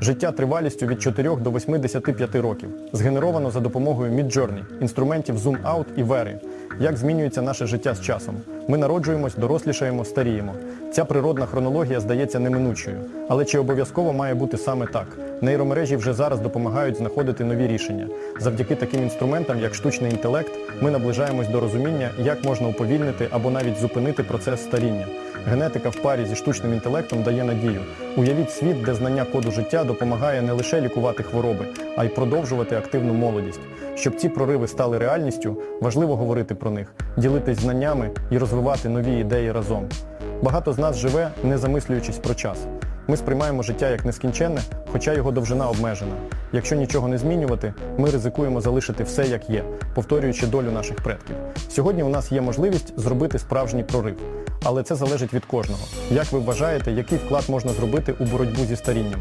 Життя тривалістю від 4 до 85 років. Згенеровано за допомогою Midjourney, інструментів Zoom Out і Veri. Як змінюється наше життя з часом? Ми народжуємось, дорослішаємо, старіємо. Ця природна хронологія здається неминучою. Але чи обов'язково має бути саме так? Нейромережі вже зараз допомагають знаходити нові рішення. Завдяки таким інструментам, як штучний інтелект, ми наближаємось до розуміння, як можна уповільнити або навіть зупинити процес старіння. Генетика в парі зі штучним інтелектом дає надію. Уявіть світ, де знання коду життя допомагає не лише лікувати хвороби, а й продовжувати активну молодість. Щоб ці прориви стали реальністю, важливо говорити про них, ділитись знаннями і розвивати нові ідеї разом. Багато з нас живе, не замислюючись про час. Ми сприймаємо життя як нескінченне, хоча його довжина обмежена. Якщо нічого не змінювати, ми ризикуємо залишити все як є, повторюючи долю наших предків. Сьогодні у нас є можливість зробити справжній прорив. Але це залежить від кожного. Як ви вважаєте, який вклад можна зробити у боротьбу зі старінням?